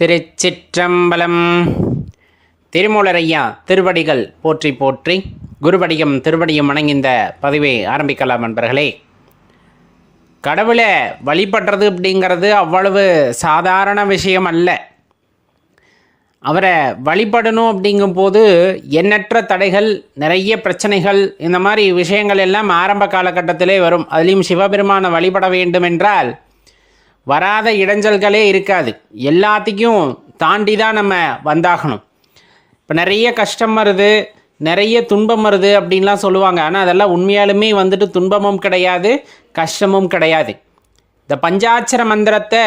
திருச்சிற்றம்பலம். திருமூலரையா திருவடிகள் போற்றி போற்றி குருவடியும் திருவடியும் வணங்கிந்த பதிவை ஆரம்பிக்கலாம் நண்பர்களே. கடவுளை வழிபடுறது அப்படிங்கிறது அவ்வளவு சாதாரண விஷயம் அல்ல. அவரை வழிபடணும் அப்படிங்கும்போது எண்ணற்ற தடைகள் நிறைய பிரச்சனைகள் இந்த மாதிரி விஷயங்கள் எல்லாம் ஆரம்ப காலகட்டத்திலே வரும். அதுலேயும் சிவபெருமானை வழிபட வேண்டும் என்றால் வராத இடைஞ்சல்களே இருக்காது. எல்லாத்தையும் தாண்டி தான் நம்ம வந்தாகணும். இப்போ நிறைய கஷ்டம் வருது நிறைய துன்பம் வருது அப்படின்லாம் சொல்லுவாங்க. ஆனால் அதெல்லாம் உண்மையாலுமே வந்துட்டு துன்பமும் கிடையாது கஷ்டமும் கிடையாது. இந்த பஞ்சாட்சர மந்திரத்தை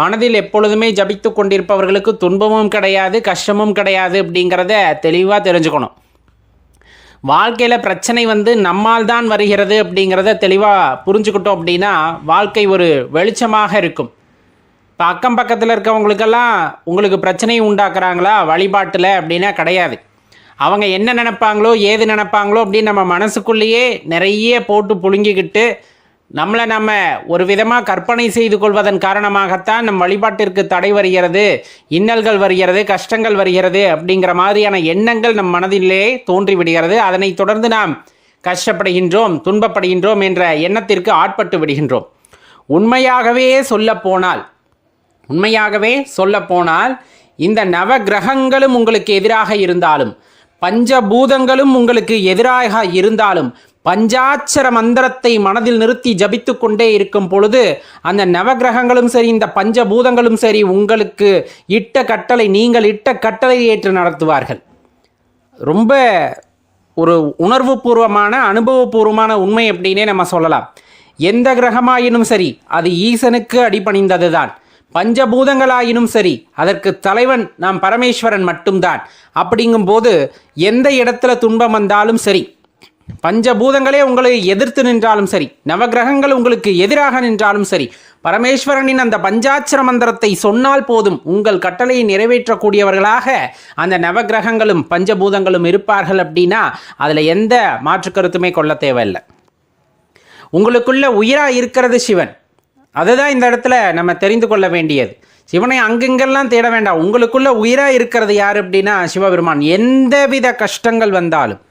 மனதில் எப்பொழுதுமே ஜபித்து கொண்டிருப்பவர்களுக்கு துன்பமும் கிடையாது கஷ்டமும் கிடையாது அப்படிங்கிறத தெளிவாக தெரிஞ்சுக்கணும். வாழ்க்கையில் பிரச்சனை வந்து நம்மால் தான் வருகிறது அப்படிங்கிறத தெளிவாக புரிஞ்சுக்கிட்டோம் அப்படின்னா வாழ்க்கை ஒரு வெளிச்சமாக இருக்கும். இப்போ அக்கம் பக்கத்தில் இருக்கவங்களுக்கெல்லாம் உங்களுக்கு பிரச்சனையை உண்டாக்குறாங்களா? வழிபாட்டில் அப்படின்னா கிடையாது. அவங்க என்ன நினைப்பாங்களோ ஏது நினைப்பாங்களோ அப்படின்னு நம்ம மனசுக்குள்ளேயே நிறைய போட்டு புழுங்கிக்கிட்டு நம்மளை நம்ம ஒரு விதமாக கற்பனை செய்து கொள்வதன் காரணமாகத்தான் நம் வழிபாட்டிற்கு தடை வருகிறது இன்னல்கள் வருகிறது கஷ்டங்கள் வருகிறது அப்படிங்கிற மாதிரியான எண்ணங்கள் நம் மனதிலே தோன்றிவிடுகிறது. அதனை அதனைத் தொடர்ந்து நாம் கஷ்டப்படுகின்றோம் துன்பப்படுகின்றோம் என்ற எண்ணத்திற்கு ஆட்பட்டு விடுகின்றோம். உண்மையாகவே சொல்லப்போனால் உண்மையாகவே சொல்லப்போனால் இந்த நவ கிரகங்களும் உங்களுக்கு எதிராக இருந்தாலும் பஞ்சபூதங்களும் உங்களுக்கு எதிராக இருந்தாலும் பஞ்சாட்சர மந்திரத்தை மனதில் நிறுத்தி ஜபித்து கொண்டே இருக்கும் பொழுது அந்த நவகிரகங்களும் சரி இந்த பஞ்சபூதங்களும் சரி உங்களுக்கு இட்ட கட்டளை நீங்கள் இட்ட கட்டளை ஏற்று நடத்துவார்கள். ரொம்ப ஒரு உணர்வுபூர்வமான அனுபவபூர்வமான உண்மை அப்படின்னே நம்ம சொல்லலாம். எந்த கிரகமாயினும் சரி அது ஈசனுக்கு அடிபணிந்தது தான் பஞ்சபூதங்களாயினும் சரி அதற்கு தலைவன் நாம் பரமேஸ்வரன் மட்டும்தான். அப்படிங்கும்போது எந்த இடத்துல துன்பம் வந்தாலும் சரி பஞ்சபூதங்களே உங்களை எதிர்த்து நின்றாலும் சரி நவகிரகங்கள் உங்களுக்கு எதிராக நின்றாலும் சரி பரமேஸ்வரனின் அந்த பஞ்சாட்சர மந்திரத்தை சொன்னால் போதும் உங்கள் கட்டளையை நிறைவேற்றக்கூடியவர்களாக அந்த நவகிரகங்களும் பஞ்சபூதங்களும் இருப்பார்கள் அப்படின்னா அதில் எந்த மாற்று கருத்துமே கொள்ள தேவையில்லை. உங்களுக்குள்ள உயிராக இருக்கிறது சிவன். அதுதான் இந்த இடத்துல நம்ம தெரிந்து கொள்ள வேண்டியது. சிவனை அங்கெங்கெல்லாம் தேட வேண்டாம். உங்களுக்குள்ள உயிராக இருக்கிறது யார் அப்படின்னா சிவபெருமான். எந்தவித கஷ்டங்கள் வந்தாலும்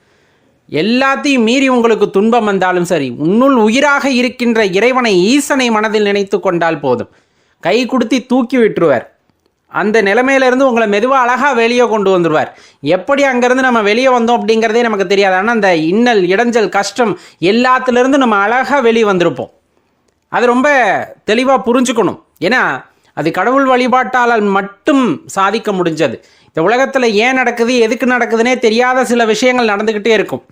எல்லாத்தையும் மீறி உங்களுக்கு துன்பம் வந்தாலும் சரி உன்னுள் உயிராக இருக்கின்ற இறைவனை ஈசனை மனதில் நினைத்து கொண்டால் போதும். கை கொடுத்தி தூக்கி விட்டுருவார். அந்த நிலைமையிலேருந்து உங்களை மெதுவாக அழகாக வெளியே கொண்டு வந்துடுவார் எப்படி அங்கேருந்து நம்ம வெளியே வந்தோம் அப்படிங்கிறதே நமக்கு தெரியாது. ஆனால் அந்த இன்னல் இடைஞ்சல் கஷ்டம் எல்லாத்துலேருந்து நம்ம அழகாக வெளியே வந்திருப்போம். அது ரொம்ப தெளிவாக புரிஞ்சுக்கணும். ஏன்னா அது கடவுள் வழிபாட்டால் மட்டும் சாதிக்க முடிஞ்சது. இந்த உலகத்தில் ஏன் நடக்குது எதுக்கு நடக்குதுன்னே தெரியாத சில விஷயங்கள் நடந்துக்கிட்டே இருக்கும்.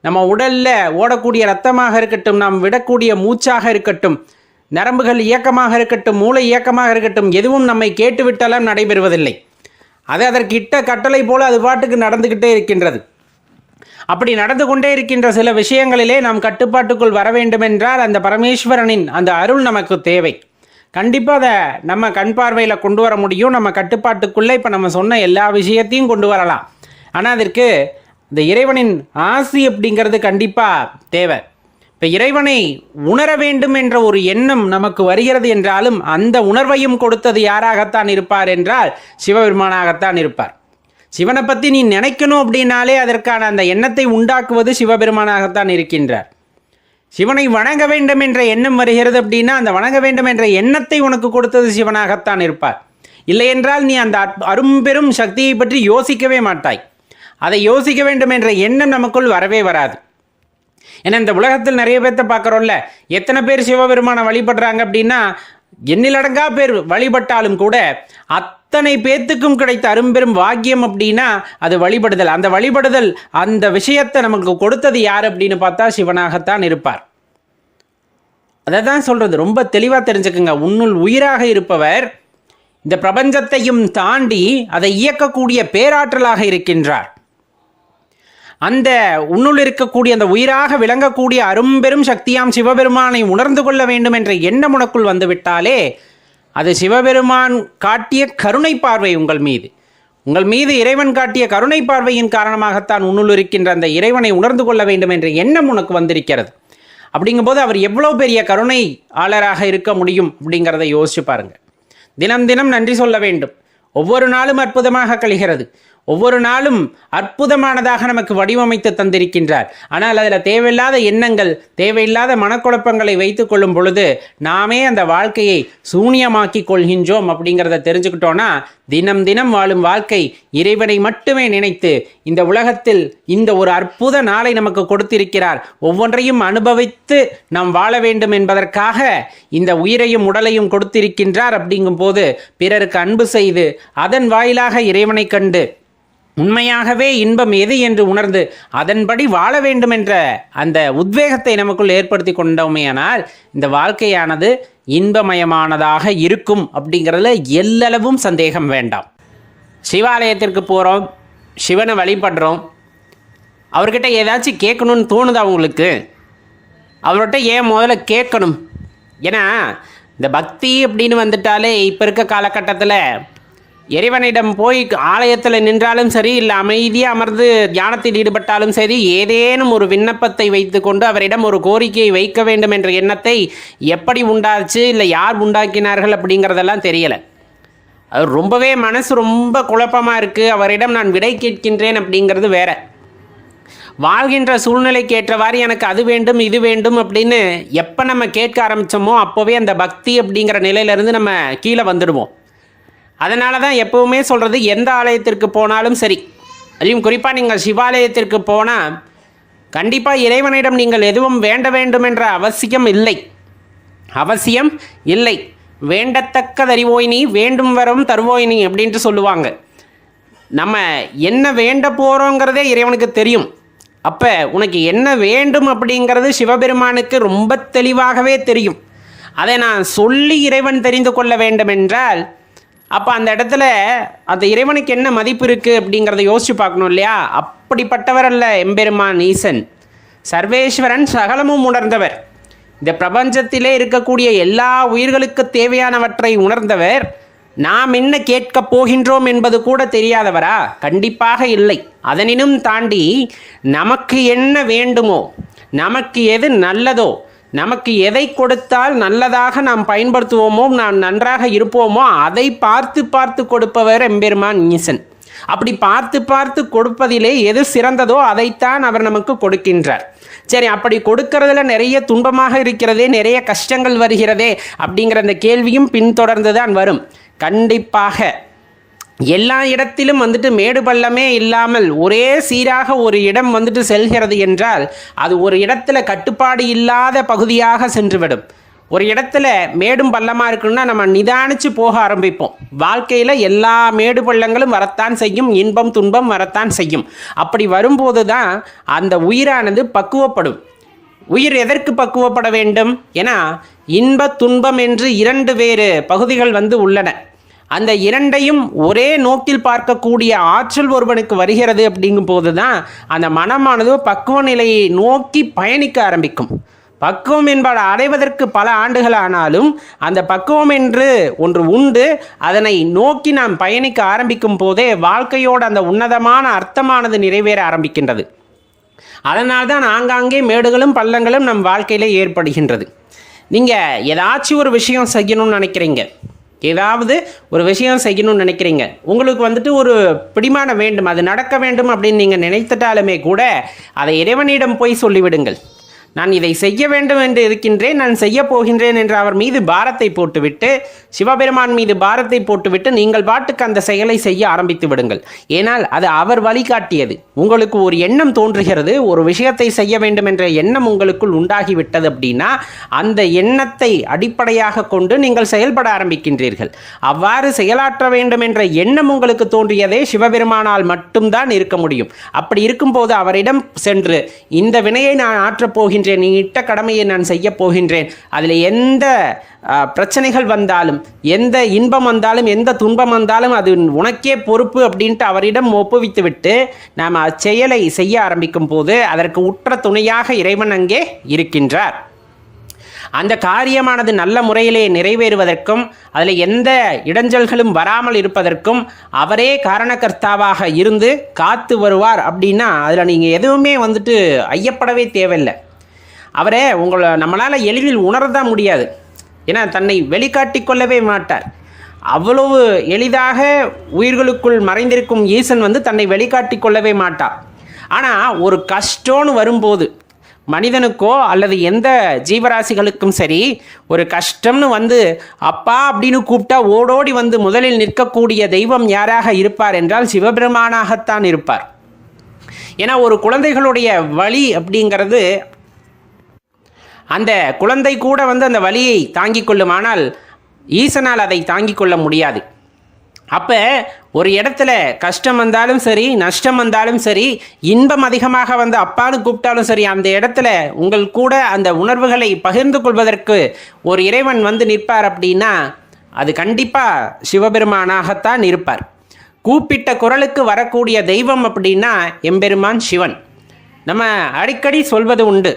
நம்ம உடலில் ஓடக்கூடிய ரத்தமாக இருக்கட்டும் நாம் விடக்கூடிய மூச்சாக இருக்கட்டும் நரம்புகள் இயக்கமாக இருக்கட்டும் மூளை இயக்கமாக இருக்கட்டும் எதுவும் நம்மை கேட்டுவிட்டாலும் நடைபெறுவதில்லை. அது அதற்கிட்ட கட்டளை போல அது பாட்டுக்கு நடந்துக்கிட்டே இருக்கின்றது. அப்படி நடந்து கொண்டே இருக்கின்ற சில விஷயங்களிலே நாம் கட்டுப்பாட்டுக்குள் வர வேண்டுமென்றால் அந்த பரமேஸ்வரனின் அந்த அருள் நமக்கு தேவை. கண்டிப்பாக அதை நம்ம கண் பார்வையில் கொண்டு வர முடியும். நம்ம கட்டுப்பாட்டுக்குள்ளே இப்போ நம்ம சொன்ன எல்லா விஷயத்தையும் கொண்டு வரலாம். ஆனால் அதற்கு இந்த இறைவனின் ஆசி அப்படிங்கிறது கண்டிப்பாக தேவை. இப்போ இறைவனை உணர வேண்டும் என்ற ஒரு எண்ணம் நமக்கு வருகிறது என்றாலும் அந்த உணர்வையும் கொடுத்தது யாராகத்தான் இருப்பார் என்றால் சிவபெருமானாகத்தான் இருப்பார். சிவனை பற்றி நீ நினைக்கணும் அப்படின்னாலே அதற்கான அந்த எண்ணத்தை உண்டாக்குவது சிவபெருமானாகத்தான் இருக்கின்றார். சிவனை வணங்க வேண்டும் என்ற எண்ணம் வருகிறது அப்படின்னா அந்த வணங்க வேண்டும் என்ற எண்ணத்தை உனக்கு கொடுத்தது சிவனாகத்தான் இருப்பார். இல்லையென்றால் நீ அந்த அரும்பெரும் சக்தியை பற்றி யோசிக்கவே மாட்டாய். அதை யோசிக்க வேண்டும் என்ற எண்ணம் நமக்குள் வரவே வராது. ஏன்னா இந்த உலகத்தில் நிறைய பேர்த்த பார்க்குறோம்ல எத்தனை பேர் சிவபெருமானை வழிபடுறாங்க அப்படின்னா எண்ணிலடங்கா பேர் வழிபட்டாலும் கூட அத்தனை பேத்துக்கும் கிடைத்த அரும்பெரும் வாக்கியம் அப்படின்னா அது வழிபடுதல். அந்த வழிபடுதல் அந்த விஷயத்தை நமக்கு கொடுத்தது யார் அப்படின்னு பார்த்தா சிவனாகத்தான் இருப்பார். அதை தான் சொல்கிறது ரொம்ப தெளிவாக தெரிஞ்சுக்குங்க. உன்னுள் உயிராக இருப்பவர் இந்த பிரபஞ்சத்தையும் தாண்டி அதை இயக்கக்கூடிய பேராற்றலாக இருக்கின்றார். அந்த உன்னுள் இருக்கக்கூடிய அந்த உயிராக விளங்கக்கூடிய அரும்பெரும் சக்தியாம் சிவபெருமானை உணர்ந்து கொள்ள வேண்டும் என்ற எண்ணம் உனக்குள் வந்துவிட்டாலே அது சிவபெருமான் காட்டிய கருணை பார்வை உங்கள் மீது. உங்கள் மீது இறைவன் காட்டிய கருணை பார்வையின் காரணமாகத்தான் உன்னுள் இருக்கின்ற அந்த இறைவனை உணர்ந்து கொள்ள வேண்டும் என்ற எண்ணம் உனக்கு வந்திருக்கிறது. அப்படிங்கும்போது அவர் எவ்வளோ பெரிய கருணை ஆளராக இருக்க முடியும் அப்படிங்கிறத யோசிச்சு பாருங்க. தினம் தினம் நன்றி சொல்ல வேண்டும். ஒவ்வொரு நாளும் அற்புதமாக கழிகிறது. ஒவ்வொரு நாளும் அற்புதமானதாக நமக்கு வடிவமைத்து தந்திருக்கின்றார். ஆனால் அதில் தேவையில்லாத எண்ணங்கள் தேவையில்லாத மனக்குழப்பங்களை வைத்து கொள்ளும் பொழுது நாமே அந்த வாழ்க்கையை சூனியமாக்கி கொள்கின்றோம் அப்படிங்கிறத தெரிஞ்சுக்கிட்டோன்னா தினம் தினம் வாழும் வாழ்க்கை இறைவனை மட்டுமே நினைத்து இந்த உலகத்தில் இந்த ஒரு அற்புத நாளை நமக்கு கொடுத்திருக்கிறார். ஒவ்வொன்றையும் அனுபவித்து நாம் வாழ வேண்டும் என்பதற்காக இந்த உயிரையும் உடலையும் கொடுத்திருக்கின்றார் அப்படிங்கும் போது பிறருக்கு அன்பு செய்து அதன் வாயிலாக இறைவனை கண்டு உண்மையாகவே இன்பம் எது என்று உணர்ந்து அதன்படி வாழ வேண்டும் என்ற அந்த உத்வேகத்தை நமக்குள் ஏற்படுத்தி கொண்டோமேயானால் இந்த வாழ்க்கையானது இன்பமயமானதாக இருக்கும் அப்படிங்கிறதுல எல்லளவும் சந்தேகம் வேண்டாம். சிவாலயத்திற்கு போகிறோம் சிவனை வழிபடுறோம். அவர்கிட்ட ஏதாச்சும் கேட்கணும்னு தோணுதா உங்களுக்கு? அவர்கிட்ட ஏன் முதல்ல கேட்கணும்? ஏன்னா இந்த பக்தி அப்படின்னு வந்துட்டாலே இப்போ இருக்க காலகட்டத்தில் இறைவனிடம் போய் ஆலயத்தில் நின்றாலும் சரி இல்லை அமைதியாக அமர்ந்து தியானத்தில் ஈடுபட்டாலும் சரி ஏதேனும் ஒரு விண்ணப்பத்தை வைத்துக்கொண்டு அவரிடம் ஒரு கோரிக்கையை வைக்க வேண்டும் என்ற எண்ணத்தை எப்படி உண்டாச்சு இல்லை யார் உண்டாக்கினார்கள் அப்படிங்கிறதெல்லாம் தெரியலை. அது ரொம்பவே மனசு ரொம்ப குழப்பமாக இருக்குது அவரிடம் நான் விடை கேட்கின்றேன் அப்படிங்கிறது வேற. வாழ்கின்ற சூழ்நிலைக்கு ஏற்றவாறு எனக்கு அது வேண்டும் இது வேண்டும் அப்படின்னு எப்போ நம்ம கேட்க ஆரம்பித்தோமோ அப்போவே அந்த பக்தி அப்படிங்கிற நிலையிலேருந்து நம்ம கீழே வந்துடுவோம். அதனால தான் எப்போவுமே சொல்கிறது எந்த ஆலயத்திற்கு போனாலும் சரி. அதையும் குறிப்பாக நீங்கள் சிவாலயத்திற்கு போனால் கண்டிப்பாக இறைவனிடம் நீங்கள் எதுவும் வேண்ட வேண்டும் என்ற அவசியம் இல்லை. அவசியம் இல்லை. வேண்டத்தக்கதறிவோய் நீ வேண்டும் வரும் தருவோய் நீ அப்படின்ட்டு சொல்லுவாங்க. நம்ம என்ன வேண்ட போகிறோங்கிறதே இறைவனுக்கு தெரியும். அப்போ உனக்கு என்ன வேண்டும் அப்படிங்கிறது சிவபெருமானுக்கு ரொம்ப தெளிவாகவே தெரியும். அதை நான் சொல்லி இறைவன் தெரிந்து கொள்ள வேண்டும் என்றால் அப்போ அந்த இடத்துல அந்த இறைவனுக்கு என்ன மதிப்பு இருக்குது அப்படிங்கிறத யோசிச்சு பார்க்கணும் இல்லையா? அப்படிப்பட்டவர் அல்ல எம்பெருமான் ஈசன். சர்வேஸ்வரன் சகலமும் உணர்ந்தவர். இந்த பிரபஞ்சத்திலே இருக்கக்கூடிய எல்லா உயிர்களுக்கு தேவையானவற்றை உணர்ந்தவர் நாம் என்ன கேட்கப் போகின்றோம் என்பது கூட தெரியாதவரா? கண்டிப்பாக இல்லை. அதனினும் தாண்டி நமக்கு என்ன வேண்டுமோ நமக்கு எது நல்லதோ நமக்கு எதை கொடுத்தால் நல்லதாக நாம் பயன்படுத்துவோமோ நாம் நன்றாக இருப்போமோ அதை பார்த்து பார்த்து கொடுப்பவர் எம்பெருமான் ஈசன். அப்படி பார்த்து பார்த்து கொடுப்பதிலே எது சிறந்ததோ அதைத்தான் அவர் நமக்கு கொடுக்கின்றார். சரி அப்படி கொடுக்கறதுல நிறைய துன்பமாக இருக்கிறதே நிறைய கஷ்டங்கள் வருகிறதே அப்படிங்கிற அந்த கேள்வியும் பின்தொடர்ந்து தான் வரும். கண்டிப்பாக எல்லா இடத்திலும் வந்துட்டு மேடு பள்ளமே இல்லாமல் ஒரே சீராக ஒரு இடம் வந்துட்டு செல்கிறது என்றால் அது ஒரு இடத்துல கட்டுப்பாடு இல்லாத பகுதியாக சென்றுவிடும். ஒரு இடத்துல மேடும் பள்ளமாக இருக்குன்னா நம்ம நிதானிச்சு போக ஆரம்பிப்போம். வாழ்க்கையில் எல்லா மேடு பள்ளங்களும் வரத்தான் செய்யும் இன்பம் துன்பம் வரத்தான் செய்யும். அப்படி வரும்போது தான் அந்த உயிரானது பக்குவப்படும். உயிர் எதற்கு பக்குவப்பட வேண்டும்? ஏன்னா இன்ப துன்பம் என்று இரண்டு வேறு பகுதிகள் வந்து உள்ளன. அந்த இரண்டையும் ஒரே நோக்கில் பார்க்கக்கூடிய ஆற்றல் ஒருவனுக்கு வருகிறது அப்படிங்கும் போது தான் அந்த மனமானது பக்குவ நிலையை நோக்கி பயணிக்க ஆரம்பிக்கும். பக்குவம் என்பதை அடைவதற்கு பல ஆண்டுகள் ஆனாலும் அந்த பக்குவம் என்று ஒன்று உண்டு. அதனை நோக்கி நாம் பயணிக்க ஆரம்பிக்கும் போதே வாழ்க்கையோட அந்த உன்னதமான அர்த்தமானது நிறைவேற ஆரம்பிக்கின்றது. அதனால்தான் ஆங்காங்கே மேடுகளும் பள்ளங்களும் நம் வாழ்க்கையிலே ஏற்படுகின்றது. நீங்கள் ஏதாச்சும் ஒரு விஷயம் செய்யணும்னு நினைக்கிறீங்க. ஏதாவது ஒரு விஷயம் செய்யணும்னு நினைக்கிறீங்க. உங்களுக்கு வந்துட்டு ஒரு பிடிமானம் வேண்டும் அது நடக்க வேண்டும் அப்படின்னு நீங்கள் நினைத்துட்டாலுமே கூட அதை இறைவனிடம் போய் சொல்லிவிடுங்கள். நான் இதை செய்ய வேண்டும் என்று இருக்கின்றேன் நான் செய்ய போகின்றேன் என்று அவர் மீது பாரத்தை போட்டுவிட்டு சிவபெருமான் மீது பாரத்தை போட்டுவிட்டு நீங்கள் பாட்டுக்கு அந்த செயலை செய்ய ஆரம்பித்து விடுங்கள். ஏனால் அது அவர் வழிகாட்டியது. உங்களுக்கு ஒரு எண்ணம் தோன்றுகிறது ஒரு விஷயத்தை செய்ய வேண்டும் என்ற எண்ணம் உங்களுக்குள் உண்டாகிவிட்டது அப்படின்னா அந்த எண்ணத்தை அடிப்படையாக கொண்டு நீங்கள் செயல்பட ஆரம்பிக்கின்றீர்கள். அவ்வாறு செயலாற்ற வேண்டும் என்ற எண்ணம் உங்களுக்கு தோன்றியதே சிவபெருமானால் மட்டும்தான் இருக்க முடியும். அப்படி இருக்கும்போது அவரிடம் சென்று இந்த வினையை நான் ஆற்றப் போகின்றேன் நீ இட்ட கடமையை நான் செய்ய போகின்றேன். அதில் எந்த பிரச்சனைகள் வந்தாலும் எந்த இன்பம் வந்தாலும் எந்த துன்பம் வந்தாலும் அது உனக்கே பொறுப்பு அப்படின்ட்டு அவரிடம் ஒப்புவித்து விட்டு நாம் அச்செயலை செய்ய ஆரம்பிக்கும் போது அதற்கு உற்ற துணையாக இறைவன் அங்கே இருக்கின்றார். அந்த காரியமானது நல்ல முறையிலே நிறைவேறுவதற்கும் அதில் எந்த இடைஞ்சல்களும் வராமல் இருப்பதற்கும் அவரே காரணகர்த்தாவாக இருந்து காத்து வருவார் அப்படின்னா அதில் நீங்கள் எதுவுமே வந்துட்டு ஐயப்படவே தேவையில்லை. அவரே உங்களை நம்மளால் எளிதில் உணரதான் முடியாது. ஏன்னா தன்னை வெளிக்காட்டி கொள்ளவே மாட்டார். அவ்வளவு எளிதாக உயிர்களுக்குள் மறைந்திருக்கும் ஈசன் வந்து தன்னை வெளிக்காட்டி கொள்ளவே மாட்டார் ஆனால் ஒரு கஷ்டம்னு வரும்போது மனிதனுக்கோ அல்லது எந்த ஜீவராசிகளுக்கும் சரி ஒரு கஷ்டம்னு வந்து அப்பா அப்படின்னு கூப்பிட்டா ஓடோடி வந்து முதலில் நிற்கக்கூடிய தெய்வம் யாராக இருப்பார் என்றால் சிவபெருமானாகத்தான் இருப்பார். ஏன்னா ஒரு குழந்தைகளுடைய வழி அப்படிங்கிறது அந்த குழந்தை கூட வந்து அந்த வலியை தாங்கிக் கொள்ளுமானால் ஈசனால் அதை தாங்கிக் கொள்ள முடியாது. அப்போ ஒரு இடத்துல கஷ்டம் வந்தாலும் சரி நஷ்டம் வந்தாலும் சரி இன்பம் அதிகமாக வந்து அப்பான்னு கூப்பிட்டாலும் சரி அந்த இடத்துல உங்கள் கூட அந்த உணர்வுகளை பகிர்ந்து கொள்வதற்கு ஒரு இறைவன் வந்து நிற்பார் அப்படின்னா அது கண்டிப்பாக சிவபெருமானாகத்தான் இருப்பார். கூப்பிட்ட குரலுக்கு வரக்கூடிய தெய்வம் அப்படின்னா எம்பெருமான் சிவன். நம்ம அடிக்கடி சொல்வது உண்டு.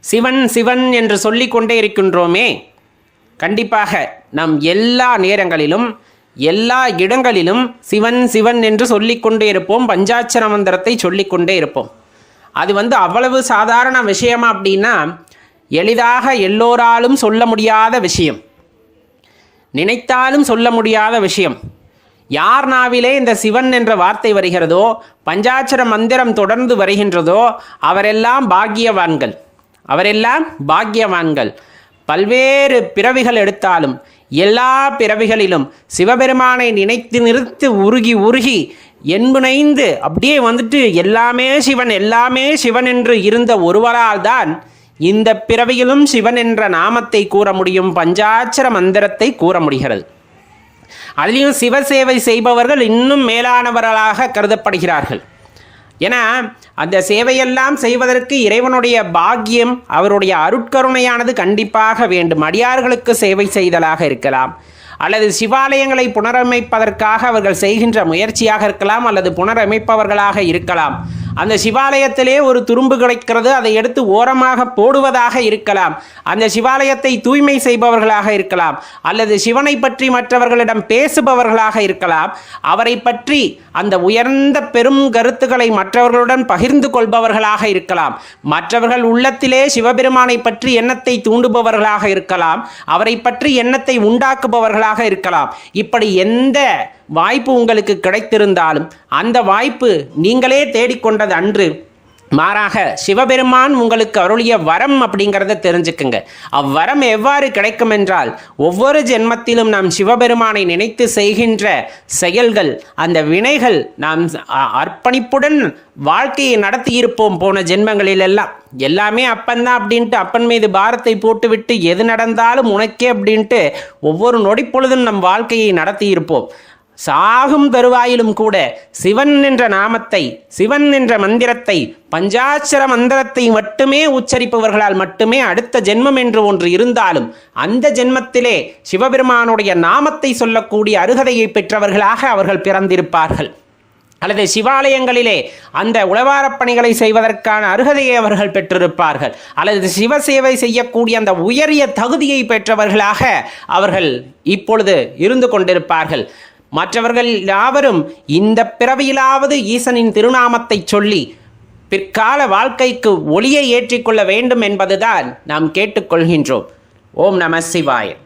சிவன் சிவன் என்று சொல்லிக்கொண்டே இருக்கின்றோமே. கண்டிப்பாக நம் எல்லா நேரங்களிலும் எல்லா இடங்களிலும் சிவன் சிவன் என்று சொல்லிக்கொண்டே இருப்போம். பஞ்சாட்சர மந்திரத்தை சொல்லிக்கொண்டே இருப்போம். அது வந்து அவ்வளவு சாதாரண விஷயமா அப்படின்னா எளிதாக எல்லோராலும் சொல்ல முடியாத விஷயம். நினைத்தாலும் சொல்ல முடியாத விஷயம். யார் நாவிலே இந்த சிவன் என்ற வார்த்தை வருகிறதோ பஞ்சாட்சர மந்திரம் தொடர்ந்து வருகின்றதோ அவரெல்லாம் பாக்கியவான்கள். அவரெல்லாம் பாக்கியவான்கள். பல்வேறு பிறவிகள் எடுத்தாலும் எல்லா பிறவிகளிலும் சிவபெருமானை நினைத்து நிறுத்து உருகி உருகி என்புனைந்து அப்படியே வந்துட்டு எல்லாமே சிவன் எல்லாமே சிவன் என்று இருந்த ஒருவரால் தான் இந்த பிறவியிலும் சிவன் என்ற நாமத்தை கூற முடியும் பஞ்சாட்சர மந்திரத்தை கூற முடிகிறது. அதிலையும் சிவசேவை செய்பவர்கள் இன்னும் மேலானவர்களாக கருதப்படுகிறார்கள். ஏன்னா அந்த சேவையெல்லாம் செய்வதற்கு இறைவனுடைய பாக்கியம் அவருடைய அருட்கருணையானது கண்டிப்பாக வேண்டும். அடியார்களுக்கு சேவை செய்தலாக இருக்கலாம். அல்லது சிவாலயங்களை புனரமைப்பதற்காக அவர்கள் செய்கின்ற முயற்சியாக இருக்கலாம் அல்லது புனரமைப்பவர்களாக இருக்கலாம். அந்த சிவாலயத்திலே ஒரு துரும்பு கிடைக்கிறது. அதை எடுத்து ஓரமாக போடுவதாக இருக்கலாம். அந்த சிவாலயத்தை தூய்மை செய்பவர்களாக இருக்கலாம். அல்லது சிவனை பற்றி மற்றவர்களிடம் பேசுபவர்களாக இருக்கலாம். அவரை பற்றி அந்த உயர்ந்த பெரும் கருத்துக்களை மற்றவர்களுடன் பகிர்ந்து கொள்பவர்களாக இருக்கலாம். மற்றவர்கள் உள்ளத்திலே சிவபெருமானை பற்றி எண்ணத்தை தூண்டுபவர்களாக இருக்கலாம். அவரை பற்றி எண்ணத்தை உண்டாக்குபவர்களாக இருக்கலாம். இப்படி எந்த வாய்ப்பு உங்களுக்கு கிடைத்திருந்தாலும் அந்த வாய்ப்பு நீங்களே தேடிக்கொண்டது அன்று. மாறாக சிவபெருமான் உங்களுக்கு அருளிய வரம் அப்படிங்கிறத தெரிஞ்சுக்குங்க. அவ்வரம் எவ்வாறு கிடைக்கும் என்றால் ஒவ்வொரு ஜென்மத்திலும் நாம் சிவபெருமானை நினைத்து செய்கின்ற செயல்கள் அந்த வினைகள் நாம் அ- அர்ப்பணிப்புடன் வாழ்க்கையை நடத்தியிருப்போம் போன ஜென்மங்களில் எல்லாம் எல்லாமே அப்பன்தான் அப்படின்ட்டு அப்பன் மீது பாரத்தை போட்டுவிட்டு எது நடந்தாலும் உனக்கே அப்படின்ட்டு ஒவ்வொரு நொடிப்பொழுதும் நம் வாழ்க்கையை நடத்தியிருப்போம். சாகும் தருவாயிலும் கூட சிவன் என்ற நாமத்தை சிவன் என்ற மந்திரத்தை பஞ்சாட்சர மந்திரத்தை மட்டுமே உச்சரிப்பவர்களால் மட்டுமே அடுத்த ஜென்மம் என்று ஒன்று இருந்தாலும் அந்த ஜென்மத்திலே சிவபெருமானுடைய நாமத்தை சொல்லக்கூடிய அருகதையை பெற்றவர்களாக அவர்கள் பிறந்திருப்பார்கள். அல்லது சிவாலயங்களிலே அந்த உழவாரப் பணிகளை செய்வதற்கான அருகதையை அவர்கள் பெற்றிருப்பார்கள். அல்லது சிவ சேவை செய்யக்கூடிய அந்த உயரிய தகுதியை பெற்றவர்களாக அவர்கள் இப்பொழுது இருந்து கொண்டிருப்பார்கள். மற்றவர்கள் யாவரும் இந்த பிறவியிலாவது ஈசனின் திருநாமத்தை சொல்லி பிற்கால வாழ்க்கைக்கு ஒளியை ஏற்றிக்கொள்ள வேண்டும் என்பதுதான் நாம் கேட்டுக்கொள்கின்றோம். ஓம் நம சிவாயன்